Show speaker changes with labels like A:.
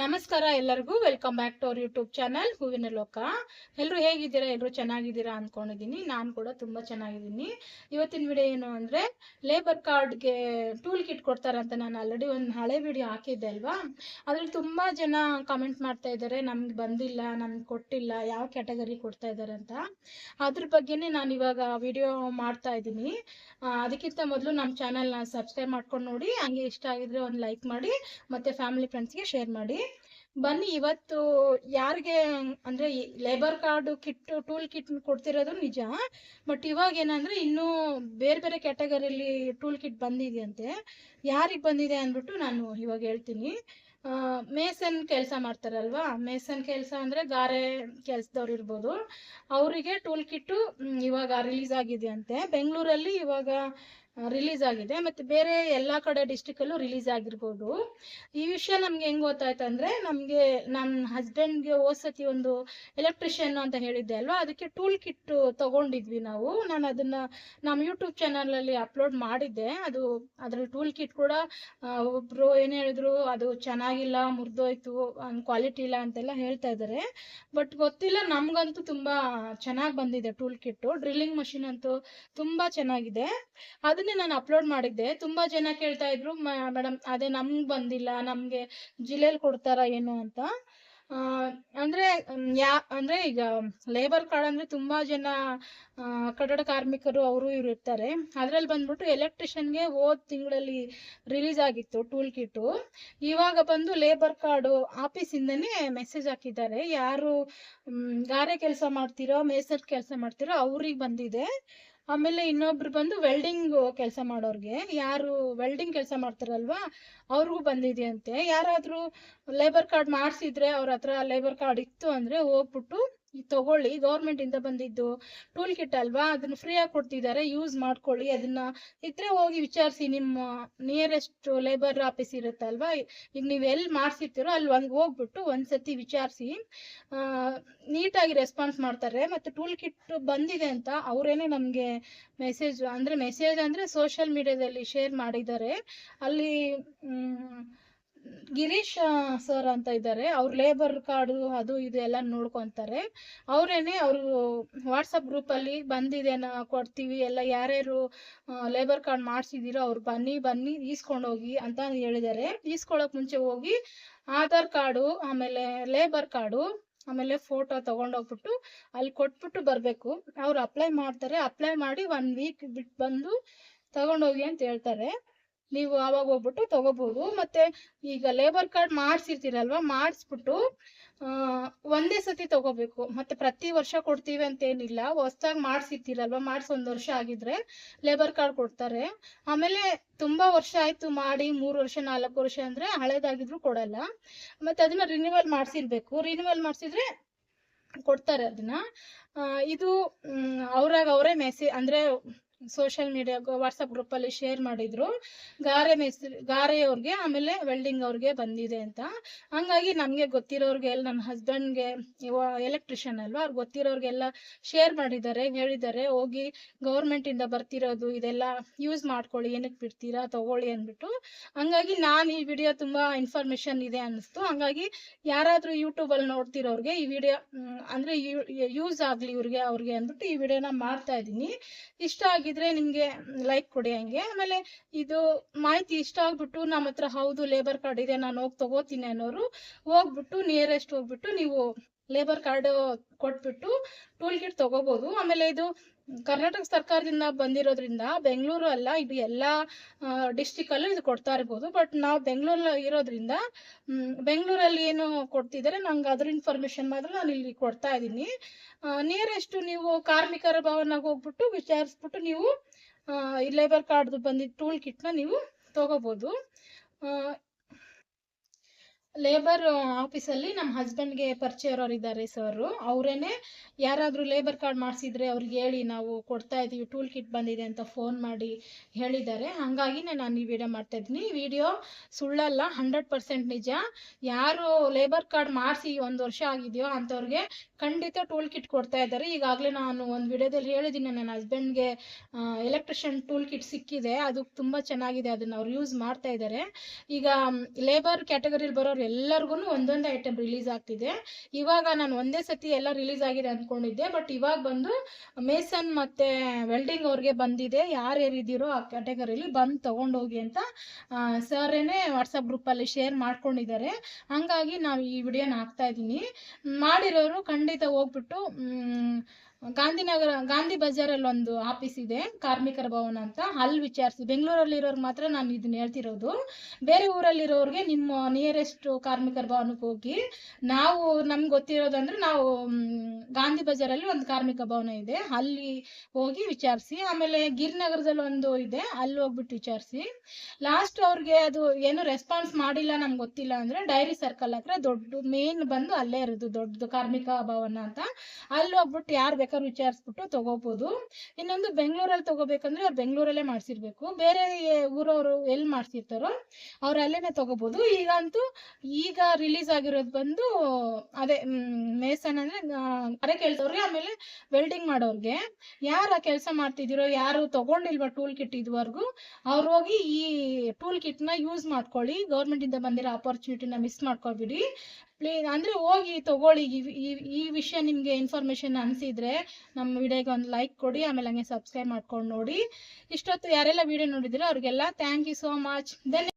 A: ನಮಸ್ಕಾರ ಎಲ್ಲರಿಗೂ. Welcome back to our YouTube channel ಹೂವಿನ ಲೋಕ. ಎಲ್ಲರೂ ಹೇಗಿದ್ದೀರಾ? ಎಲ್ಲರೂ ಚೆನ್ನಾಗಿದ್ದೀರಾ ಅಂದ್ಕೊಂಡಿದ್ದೀನಿ ನಾನು ಕೂಡ ತುಂಬ ಚೆನ್ನಾಗಿದ್ದೀನಿ. ಇವತ್ತಿನ ವಿಡಿಯೋ ಏನು ಅಂದರೆ ಲೇಬರ್ ಕಾರ್ಡ್ಗೆ ಟೂಲ್ ಕಿಟ್ ಕೊಡ್ತಾರೆ ಅಂತ ನಾನು ಆಲ್ರೆಡಿ ಒಂದು ಹಳೆ ವಿಡಿಯೋ ಹಾಕಿದ್ದೆ ಅಲ್ವಾ? ಅದ್ರಲ್ಲಿ ತುಂಬ ಜನ ಕಮೆಂಟ್ ಮಾಡ್ತಾ ಇದ್ದಾರೆ, ನಮ್ಗೆ ಬಂದಿಲ್ಲ, ನಮ್ಗೆ ಕೊಟ್ಟಿಲ್ಲ, ಯಾವ ಕ್ಯಾಟಗರಿ ಕೊಡ್ತಾ ಇದ್ದಾರೆ ಅಂತ. ಅದ್ರ ಬಗ್ಗೆನೇ ನಾನು ಇವಾಗ ವಿಡಿಯೋ ಮಾಡ್ತಾ ಇದ್ದೀನಿ. ಅದಕ್ಕಿಂತ ಮೊದಲು ನಮ್ಮ ಚಾನಲ್ನ ಸಬ್ಸ್ಕ್ರೈಬ್ ಮಾಡ್ಕೊಂಡು ನೋಡಿ. ಹಂಗೆ ಇಷ್ಟ ಆಗಿದ್ರೆ ಒಂದು ಲೈಕ್ ಮಾಡಿ, ಮತ್ತು ಫ್ಯಾಮಿಲಿ ಫ್ರೆಂಡ್ಸ್ಗೆ ಶೇರ್ ಮಾಡಿ. ಬನ್ನಿ, ಇವತ್ತು ಯಾರಿಗೆ, ಅಂದ್ರೆ labour card kit tool kit ಕೊಡ್ತಿರೋದು ನಿಜ ಬಟ್ ಇವಾಗ ಏನಂದ್ರೆ ಇನ್ನೂ ಬೇರೆ ಬೇರೆ ಕ್ಯಾಟಗರಿಯಲ್ಲಿ ಟೂಲ್ ಕಿಟ್ ಬಂದಿದೆಯಂತೆ. ಯಾರಿಗೆ ಬಂದಿದೆ ಅಂದ್ಬಿಟ್ಟು ನಾನು ಇವಾಗ ಹೇಳ್ತೀನಿ. ಮೇಸನ್ ಕೆಲಸ ಮಾಡ್ತಾರಲ್ವಾ? ಮೇಸನ್ ಕೆಲಸ ಅಂದರೆ ಗಾರೆ ಕೆಲಸದವ್ರು ಇರ್ಬೋದು. ಅವರಿಗೆ ಟೂಲ್ ಕಿಟ್ಟು ಇವಾಗ ರಿಲೀಸ್ ಆಗಿದೆ ಅಂತೆ ಬೆಂಗಳೂರಲ್ಲಿ ಇವಾಗ ರಿಲೀಸ್ ಆಗಿದೆ. ಮತ್ತು ಬೇರೆ ಎಲ್ಲ ಕಡೆ ಡಿಸ್ಟಿಕಲ್ಲೂ ರಿಲೀಸ್ ಆಗಿರ್ಬೋದು. ಈ ವಿಷಯ ನಮ್ಗೆ ಹೆಂಗ್ ಗೊತ್ತಾಯ್ತು ಅಂದರೆ, ನಮಗೆ ನಮ್ಮ ಹಸ್ಬೆಂಡ್ಗೆ ಸತಿ ಒಂದು ಎಲೆಕ್ಟ್ರಿಷಿಯನ್ ಅಂತ ಹೇಳಿದ್ದೆ ಅಲ್ವಾ? ಅದಕ್ಕೆ ಟೂಲ್ ಕಿಟ್ ತಗೊಂಡಿದ್ವಿ ನಾವು. ನಾನು ಅದನ್ನ ನಮ್ಮ ಯೂಟ್ಯೂಬ್ ಚಾನಲಲ್ಲಿ ಅಪ್ಲೋಡ್ ಮಾಡಿದ್ದೆ. ಅದು ಅದ್ರ ಟೂಲ್ ಕಿಟ್ ಕೂಡ ಒಬ್ರು ಏನು ಹೇಳಿದ್ರು, ಅದು ಚೆನ್ನಾಗಿಲ್ಲ, ಮುರಿದೋಯ್ತು ಕ್ವಾಲಿಟಿ ಇಲ್ಲ ಅಂತೆಲ್ಲ ಹೇಳ್ತಾ ಇದ್ದಾರೆ ಬಟ್ ಗೊತ್ತಿಲ್ಲ, ನಮಗಂತೂ ತುಂಬ ಚೆನ್ನಾಗಿ ಬಂದಿದೆ ಟೂಲ್ ಕಿಟ್ಟು ಡ್ರಿಲ್ಲಿಂಗ್ ಮಷಿನ್ ಅಂತೂ ತುಂಬ ಚೆನ್ನಾಗಿದೆ. ಅದನ್ನೇ ನಾನು ಅಪ್ಲೋಡ್ ಮಾಡಿದ್ದೆ, ತುಂಬಾ ಜನ ಕೇಳ್ತಾ ಇದ್ರು ಮೇಡಮ್ ಅದೇ ನಮ್ಗೆ ಬಂದಿಲ್ಲ, ನಮ್ಗೆ ಜಿಲ್ಲೆಯಲ್ಲಿ ಕೊಡ್ತಾರಾ ಏನು ಅಂತ. ಅಂದ್ರೆ ಯಾ, ಅಂದ್ರೆ ಈಗ ಲೇಬರ್ ಕಾರ್ಡ್ ಅಂದ್ರೆ ತುಂಬಾ ಜನ ಕಟ್ಟಡ ಕಾರ್ಮಿಕರು ಅವರು ಇವ್ರು ಇರ್ತಾರೆ. ಅದ್ರಲ್ಲಿ ಬಂದ್ಬಿಟ್ಟು ಎಲೆಕ್ಟ್ರಿಷಿಯನ್ಗೆ ಹೋದ್ ತಿಂಗಳಲ್ಲಿ ರಿಲೀಸ್ ಆಗಿತ್ತು ಟೂಲ್ ಕಿಟ್ಟು ಇವಾಗ ಬಂದು ಲೇಬರ್ ಕಾರ್ಡು ಆಫೀಸಿಂದನೇ ಮೆಸೇಜ್ ಹಾಕಿದ್ದಾರೆ. ಯಾರು ಗಾರೆ ಕೆಲಸ ಮಾಡ್ತಿರೋ ಮೇಸರ್ ಕೆಲಸ ಮಾಡ್ತಿರೋ, ಅವ್ರಿಗೆ ಬಂದಿದೆ. ಆಮೇಲೆ ಇನ್ನೊಬ್ರು ಬಂದು ವೆಲ್ಡಿಂಗ್ ಕೆಲಸ ಮಾಡೋರ್ಗೆ. ಯಾರು ವೆಲ್ಡಿಂಗ್ ಕೆಲಸ ಮಾಡ್ತಾರಲ್ವಾ, ಅವ್ರಿಗೂ ಬಂದಿದೆಯಂತೆ. ಯಾರಾದರೂ ಲೇಬರ್ ಕಾರ್ಡ್ ಮಾಡಿಸಿದ್ರೆ ಅವ್ರ ಹತ್ರ ಲೇಬರ್ ಕಾರ್ಡ್ ಇತ್ತು ಅಂದರೆ ಹೋಗ್ಬಿಟ್ಟು ತಗೊಳ್ಳಿ ಗೌರ್ಮೆಂಟ್ ಇಂದ ಬಂದಿದ್ದು ಟೂಲ್ ಕಿಟ್ ಅಲ್ವಾ, ಅದನ್ನ ಫ್ರೀಯಾಗಿ ಕೊಡ್ತಿದ್ದಾರೆ ಯೂಸ್ ಮಾಡ್ಕೊಳ್ಳಿ, ಅದನ್ನ ಇದ್ರೆ ಹೋಗಿ ವಿಚಾರಿಸಿ, ನಿಮ್ಮ ನಿಯರೆಸ್ಟ್ ಲೇಬರ್ ಆಫೀಸ್ ಇರುತ್ತೆ ಅಲ್ವಾ, ಈಗ ನೀವು ಎಲ್ಲಿ ಮಾಡ್ಸಿರ್ತೀರೋ ಅಲ್ಲಿ ಒಂದು ಹೋಗ್ಬಿಟ್ಟು ಒಂದ್ಸತಿ ವಿಚಾರಿಸಿ ನೀಟಾಗಿ ರೆಸ್ಪಾನ್ಸ್ ಮಾಡ್ತಾರೆ, ಮತ್ತೆ ಟೂಲ್ ಕಿಟ್ ಬಂದಿದೆ ಅಂತ ಅವರೇನೆ ನಮಗೆ ಮೆಸೇಜ್ ಅಂದರೆ ಮೆಸೇಜ್ ಅಂದರೆ ಸೋಷಿಯಲ್ ಮೀಡಿಯಾದಲ್ಲಿ ಶೇರ್ ಮಾಡಿದ್ದಾರೆ, ಅಲ್ಲಿ ಗಿರೀಶ್ ಸರ್ ಅಂತ ಇದ್ದಾರೆ. ಅವ್ರ ಲೇಬರ್ ಕಾರ್ಡು ಅದು ಇದು ಎಲ್ಲ ನೋಡ್ಕೊತಾರೆ. ಅವರೇನೆ ಅವರು ವಾಟ್ಸಪ್ ಗ್ರೂಪಲ್ಲಿ ಬಂದಿದೆ ನಾ ಕೊಡ್ತೀವಿ, ಎಲ್ಲ ಯಾರ್ಯಾರು ಲೇಬರ್ ಕಾರ್ಡ್ ಮಾಡಿಸಿದಿರೋ ಅವ್ರು ಬನ್ನಿ ಬನ್ನಿ ಈಸ್ಕೊಂಡು ಹೋಗಿ ಅಂತ ಹೇಳಿದ್ದಾರೆ. ಈಸ್ಕೊಳ್ಳೋಕೆ ಮುಂಚೆ ಹೋಗಿ ಆಧಾರ್ ಕಾರ್ಡು ಆಮೇಲೆ ಲೇಬರ್ ಕಾರ್ಡು ಆಮೇಲೆ ಫೋಟೋ ತಗೊಂಡೋಗ್ಬಿಟ್ಟು ಅಲ್ಲಿ ಕೊಟ್ಬಿಟ್ಟು ಬರಬೇಕು. ಅವ್ರು ಅಪ್ಲೈ ಮಾಡ್ತಾರೆ. ಅಪ್ಲೈ ಮಾಡಿ ಒನ್ ವೀಕ್ ಬಿಟ್ಟು ಬಂದು ತಗೊಂಡೋಗಿ ಅಂತ ಹೇಳ್ತಾರೆ. ನೀವು ಆವಾಗ ಹೋಗ್ಬಿಟ್ಟು ತಗೋಬಹುದು ಮತ್ತೆ ಈಗ ಲೇಬರ್ ಕಾರ್ಡ್ ಮಾಡಿಸಿರ್ತೀರಲ್ವಾ, ಮಾಡಿಸ್ಬಿಟ್ಟು ಒಂದೇ ಸತಿ ತಗೋಬೇಕು. ಮತ್ತೆ ಪ್ರತಿ ವರ್ಷ ಕೊಡ್ತೀವಿ ಅಂತ ಏನಿಲ್ಲ. ಹೊಸ್ದಾಗಿ ಮಾಡಿಸಿರ್ತೀರಲ್ವಾ, ಮಾಡಿಸಿ ಒಂದು ವರ್ಷ ಆಗಿದ್ರೆ ಲೇಬರ್ ಕಾರ್ಡ್ ಕೊಡ್ತಾರೆ. ಆಮೇಲೆ ತುಂಬಾ ವರ್ಷ ಆಯ್ತು ಮಾಡಿ, ಮೂರು ವರ್ಷ, ನಾಲ್ಕು ವರ್ಷ ಅಂದ್ರೆ ಹಳೇದಾಗಿದ್ರು ಕೊಡಲ್ಲ. ಮತ್ತೆ ಅದನ್ನ ರಿನ್ಯೂವಲ್ ಮಾಡಿಸಿರ್ಬೇಕು. ರಿನ್ಯೂವಲ್ ಮಾಡಿಸಿದ್ರೆ ಕೊಡ್ತಾರೆ ಅದನ್ನ. ಇದು ಅವ್ರಾಗ ಅವರೇ ಮೆಸೇಜ್ ಅಂದ್ರೆ ಸೋಷಿಯಲ್ ಮೀಡಿಯಾ ವಾಟ್ಸಪ್ ಗ್ರೂಪಲ್ಲಿ ಶೇರ್ ಮಾಡಿದ್ರು. ಗಾರೆ ಮೇಸ್ತ್ರಿ ಗಾರೆಯವ್ರಿಗೆ ಆಮೇಲೆ ವೆಲ್ಡಿಂಗ್ ಅವ್ರಿಗೆ ಬಂದಿದೆ ಅಂತ. ಹಂಗಾಗಿ ನಮಗೆ ಗೊತ್ತಿರೋರ್ಗೆ ಎಲ್ಲ ನನ್ನ ಹಸ್ಬೆಂಡ್ಗೆ ಎಲೆಕ್ಟ್ರಿಷಿಯನ್ ಅಲ್ವಾ, ಅವ್ರು ಗೊತ್ತಿರೋರ್ಗೆಲ್ಲ ಶೇರ್ ಮಾಡಿದ್ದಾರೆ, ಹೇಳಿದ್ದಾರೆ. ಹೋಗಿ ಗೌರ್ಮೆಂಟಿಂದ ಬರ್ತಿರೋದು, ಇದೆಲ್ಲ ಯೂಸ್ ಮಾಡ್ಕೊಳ್ಳಿ ಏನಕ್ಕೆ ಬಿಡ್ತೀರಾ, ತಗೊಳ್ಳಿ ಅಂದ್ಬಿಟ್ಟು. ಹಂಗಾಗಿ ನಾನು ಈ ವಿಡಿಯೋ ತುಂಬ ಇನ್ಫಾರ್ಮೇಷನ್ ಇದೆ ಅನ್ನಿಸ್ತು. ಹಂಗಾಗಿ ಯಾರಾದರೂ ಯೂಟ್ಯೂಬಲ್ಲಿ ನೋಡ್ತಿರೋರ್ಗೆ ಈ ವಿಡಿಯೋ ಅಂದರೆ ಯೂಸ್ ಆಗಲಿ ಇವ್ರಿಗೆ, ಅವ್ರಿಗೆ ಅಂದ್ಬಿಟ್ಟು ಈ ವಿಡಿಯೋನ ಮಾಡ್ತಾ ಇದ್ದೀನಿ. ಇಷ್ಟ ಆಗಿದ್ರೆ ನಿಮ್ಗೆ ಲೈಕ್ ಕೊಡಿ ಹಂಗೆ. ಆಮೇಲೆ ಇದು ಮಾಹಿತಿ ಇಷ್ಟ ಆಗ್ಬಿಟ್ಟು ನಮ್ಮ ಹತ್ರ ಹೌದು ಲೇಬರ್ ಕಾರ್ಡ್ ಇದೆ, ನಾನು ಹೋಗಿ ತಗೋತೀನಿ ಅನ್ನೋರು ಹೋಗ್ಬಿಟ್ಟು ನಿಯರೆಸ್ಟ್ ಹೋಗ್ಬಿಟ್ಟು ನೀವು ಲೇಬರ್ ಕಾರ್ಡ್ ಕೊಟ್ಬಿಟ್ಟು ಟೂಲ್ ಕಿಟ್ ತಗೋಬಹುದು ಆಮೇಲೆ ಇದು ಕರ್ನಾಟಕ ಸರ್ಕಾರದಿಂದ ಬಂದಿರೋದ್ರಿಂದ ಬೆಂಗಳೂರು ಅಲ್ಲ, ಇದು ಎಲ್ಲ ಡಿಸ್ಟಿಕಲ್ಲೂ ಇದು ಕೊಡ್ತಾ ಇರ್ಬೋದು. ಬಟ್ ನಾವು ಬೆಂಗಳೂರಲ್ಲಿ ಇರೋದ್ರಿಂದ ಬೆಂಗಳೂರಲ್ಲಿ ಏನು ಕೊಡ್ತಿದ್ದಾರೆ, ನಂಗೆ ಅದ್ರ ಇನ್ಫಾರ್ಮೇಶನ್ ಮಾತ್ರ ನಾನು ಇಲ್ಲಿ ಕೊಡ್ತಾ ಇದ್ದೀನಿ. ನಿಯರೆಸ್ಟ್ ನೀವು ಕಾರ್ಮಿಕರ ಭವನಾಗ ಹೋಗ್ಬಿಟ್ಟು ವಿಚಾರಿಸ್ಬಿಟ್ಟು ನೀವು ಈ ಲೇಬರ್ ಕಾರ್ಡ್ದು ಬಂದಿದ್ದ ಟೂಲ್ ಕಿಟ್ನ ನೀವು ತಗೋಬೋದು. ಲೇಬರ್ ಆಫೀಸಲ್ಲಿ ನಮ್ಮ ಹಸ್ಬೆಂಡ್ಗೆ ಪರಿಚಯ ಇರೋರು ಇದ್ದಾರೆ ಸರ್ ಅವರೇನೆ ಯಾರಾದರೂ ಲೇಬರ್ ಕಾರ್ಡ್ ಮಾಡಿಸಿದ್ರೆ ಅವ್ರಿಗೆ ಹೇಳಿ ನಾವು ಕೊಡ್ತಾ ಇದ್ದೀವಿ ಟೂಲ್ ಕಿಟ್ ಬಂದಿದೆ ಅಂತ ಫೋನ್ ಮಾಡಿ ಹೇಳಿದ್ದಾರೆ. ಹಾಗಾಗಿನೇ ನಾನು ಈ ವಿಡಿಯೋ ಮಾಡ್ತಾ ಇದ್ದೀನಿ. ವಿಡಿಯೋ ಸುಳ್ಳಲ್ಲ ಹಂಡ್ರೆಡ್ ಪರ್ಸೆಂಟ್ ನಿಜ. ಯಾರು ಲೇಬರ್ ಕಾರ್ಡ್ ಮಾಡಿಸಿ ಒಂದು ವರ್ಷ ಆಗಿದೆಯೋ ಅಂಥವ್ರಿಗೆ ಖಂಡಿತ ಟೂಲ್ ಕಿಟ್ ಕೊಡ್ತಾ ಇದ್ದಾರೆ. ಈಗಾಗಲೇ ನಾನು ಒಂದು ವಿಡಿಯೋದಲ್ಲಿ ಹೇಳಿದ್ದೀನಿ, ನನ್ನ ಹಸ್ಬೆಂಡ್ಗೆ ಎಲೆಕ್ಟ್ರಿಷಿಯನ್ ಟೂಲ್ ಕಿಟ್ ಸಿಕ್ಕಿದೆ. ಅದು ತುಂಬ ಚೆನ್ನಾಗಿದೆ, ಅದನ್ನು ಅವ್ರು ಯೂಸ್ ಮಾಡ್ತಾ ಇದ್ದಾರೆ. ಈಗ ಲೇಬರ್ ಕ್ಯಾಟಗರಿಲಿ ಬರೋರು ಎಲ್ಲರಿಗೂ ಒಂದೊಂದೇ ಐಟಮ್ ರಿಲೀಸ್ ಆಗ್ತಿದೆ. ಇವಾಗ ನಾನು ಒಂದೇ ಸತಿ ಎಲ್ಲ ರಿಲೀಸ್ ಆಗಿದೆ ಅಂದ್ಕೊಂಡಿದ್ದೆ ಬಟ್ ಇವಾಗ ಬಂದು ಮೇಸನ್ ಮತ್ತು ವೆಲ್ಡಿಂಗ್ ಅವ್ರಿಗೆ ಬಂದಿದೆ. ಯಾರು ಯಾರಿದ್ದೀರೋ ಆ ಕ್ಯಾಟಗರಿಲಿ ಬಂದು ತೊಗೊಂಡೋಗಿ ಅಂತ ಸರೇನೆ ವಾಟ್ಸಪ್ ಗ್ರೂಪಲ್ಲಿ ಶೇರ್ ಮಾಡ್ಕೊಂಡಿದ್ದಾರೆ. ಹಂಗಾಗಿ ನಾವು ಈ ವಿಡಿಯೋನ ಹಾಕ್ತಾ ಇದ್ದೀನಿ. ಮಾಡಿರೋರು ಖಂಡಿತ ಹೋಗ್ಬಿಟ್ಟು ಗಾಂಧಿನಗರ, ಗಾಂಧಿ ಬಜಾರಲ್ಲಿ ಒಂದು ಆಫೀಸ್ ಇದೆ, ಕಾರ್ಮಿಕರ ಭವನ ಅಂತ. ಅಲ್ಲಿ ವಿಚಾರಿಸಿ, ಬೆಂಗಳೂರಲ್ಲಿರೋರು ಮಾತ್ರ ನಾನು ಇದನ್ನ ಹೇಳ್ತಿರೋದು. ಬೇರೆ ಊರಲ್ಲಿರೋರಿಗೆ ನಿಮ್ಮ ನಿಯರೆಸ್ಟ್ ಕಾರ್ಮಿಕರ ಭವನಕ್ಕೆ ಹೋಗಿ, ನಾವು ನಮ್ಗೆ ಗೊತ್ತಿರೋದಂದ್ರೆ ನಾವು ಗಾಂಧಿ ಬಜಾರಲ್ಲಿ ಒಂದು ಕಾರ್ಮಿಕ ಭವನ ಇದೆ. ಅಲ್ಲಿ ಹೋಗಿ ವಿಚಾರಿಸಿ, ಆಮೇಲೆ ಗಿರಿನಗರದಲ್ಲಿ ಒಂದು ಇದೆ, ಅಲ್ಲಿ ಹೋಗ್ಬಿಟ್ಟು ವಿಚಾರಿಸಿ. ಲಾಸ್ಟ್ ಅವ್ರಿಗೆ ಅದು ಏನು ರೆಸ್ಪಾನ್ಸ್ ಮಾಡಿಲ್ಲ ನಮ್ಗೆ ಗೊತ್ತಿಲ್ಲ ಅಂದ್ರೆ ಡೈರಿ ಸರ್ಕಲ್ ಹತ್ರ ದೊಡ್ಡ ಮೇನ್ ಬಂದು ಅಲ್ಲೇ ಇರೋದು ದೊಡ್ಡದು ಕಾರ್ಮಿಕ ಭವನ ಅಂತ. ಅಲ್ಲಿ ಹೋಗ್ಬಿಟ್ಟು ಯಾರು ಬೇಕಾದ್ರೂ ವಿಚಾರಿಸ್ಬಿಟ್ಟು ತಗೋಬೋದು. ಇನ್ನೊಂದು ಬೆಂಗಳೂರಲ್ಲಿ ತಗೋಬೇಕಂದ್ರೆ ಅವ್ರು ಬೆಂಗಳೂರಲ್ಲೇ ಮಾಡಿಸಿರ್ಬೇಕು. ಬೇರೆ ಊರವರು ಎಲ್ಲಿ ಮಾಡಿಸಿರ್ತಾರೋ ಅವ್ರು ಅಲ್ಲೇನೆ ತಗೋಬೋದು. ಈಗಂತೂ ಈಗ ರಿಲೀಸ್ ಆಗಿರೋದು ಬಂದು ಅದೇ ಮೇಸನ್ ಅಂದ್ರೆ ಅರೆ ಕೇಳ್ತವ್ರಿಗೆ ಆಮೇಲೆ ವೆಲ್ಡಿಂಗ್ ಮಾಡೋರ್ಗೆ. ಯಾರು ಕೆಲಸ ಮಾಡ್ತಿದ್ದೀರೋ, ಯಾರು ತಗೊಂಡಿಲ್ವಾ ಟೂಲ್ ಕಿಟ್ ಇದುವರೆಗೂ, ಅವ್ರು ಹೋಗಿ ಈ ಟೂಲ್ನ ಯೂಸ್ ಮಾಡ್ಕೊಳ್ಳಿ. ಗೌರ್ಮೆಂಟಿಂದ ಬಂದಿರೋ ಆಪರ್ಚುನಿಟಿನ ಮಿಸ್ ಮಾಡ್ಕೊಬಿಡಿ. ಪ್ಲೀ ಅಂದರೆ ಹೋಗಿ ತಗೊಳ್ಳಿ ಈ ಈ- ವಿಷಯ ನಿಮಗೆ ಇನ್ಫಾರ್ಮೇಷನ್ ಅನಿಸಿದ್ರೆ ನಮ್ಮ ವಿಡಿಯೋಗೆ ಒಂದು ಲೈಕ್ ಕೊಡಿ, ಆಮೇಲೆ ಹಂಗೆ ಸಬ್ಸ್ಕ್ರೈಬ್ ಮಾಡ್ಕೊಂಡು ನೋಡಿ. ಇಷ್ಟೊತ್ತು ಯಾರೆಲ್ಲ ವಿಡಿಯೋ ನೋಡಿದಿರೋ ಅವ್ರಿಗೆಲ್ಲ thank you so much then